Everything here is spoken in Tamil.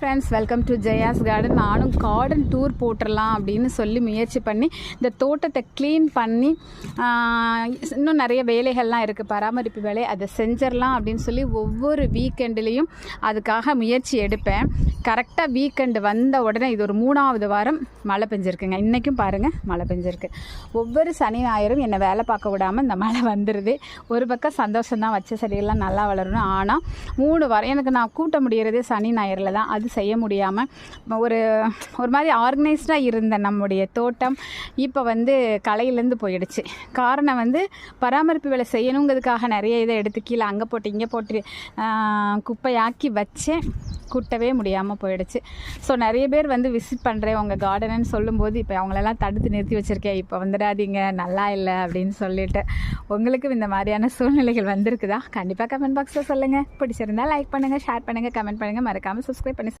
Friends welcome to Jaya's garden நானும் கார்டன் டூர் போட்டுடலாம் அப்படின்னு சொல்லி முயற்சி பண்ணி இந்த தோட்டத்தை க்ளீன் பண்ணி இன்னும் நிறைய வேலைகள்லாம் இருக்குது பராமரிப்பு வேலை அதை செஞ்சிடலாம் அப்படின்னு சொல்லி ஒவ்வொரு வீக்கெண்டுலேயும் அதுக்காக முயற்சி எடுப்பேன். கரெக்டாக வீக்கெண்டு வந்த உடனே இது ஒரு மூணாவது வாரம் மழை பெஞ்சிருக்குங்க. இன்றைக்கும் பாருங்கள் மழை பெஞ்சிருக்கு. ஒவ்வொரு சனி ஞாயிறும் என்னை வேலை பார்க்க விடாமல் இந்த மழை வந்துடுது ஒரு பக்கம் சந்தோஷம் தான் வச்ச செடியெல்லாம் நல்லா வளரணும். ஆனால் மூணு வாரம் எனக்கு நான் கூட்ட முடியறதே சனி ஞாயிறில் தான் அது செய்ய முடியாமல் ஒரு ஒரு மாதிரி ஆர்கனைஸ்டாக இருந்த நம்முடைய தோட்டம் இப்போ வந்து கலையிலேருந்து போயிடுச்சு. காரணம் வந்து பராமரிப்பு வேலை செய்யணுங்கிறதுக்காக நிறைய இதை எடுத்து கீழே அங்கே போட்டு இங்கே போட்டு குப்பையாக்கி வச்சேன் கூட்டவே முடியாமல் போயிடுச்சு. ஸோ நிறைய பேர் வந்து விசிட் பண்ணுறேன் உங்கள் கார்டனுன்னு சொல்லும்போது இப்போ அவங்களெல்லாம் தடுத்து நிறுத்தி வச்சுருக்கேன் இப்போ வந்துடாதீங்க நல்லா இல்லை அப்படின்னு சொல்லிட்டு. உங்களுக்கும் இந்த மாதிரியான சூழ்நிலைகள் வந்திருக்குதா? கண்டிப்பாக கமெண்ட் பாக்ஸில் சொல்லுங்கள் பிடிச்சிருந்தா லைக் பண்ணுங்கள் ஷேர் பண்ணுங்கள் கமெண்ட் பண்ணுங்கள் மறக்காமல் சப்ஸ்கிரைப் பண்ணி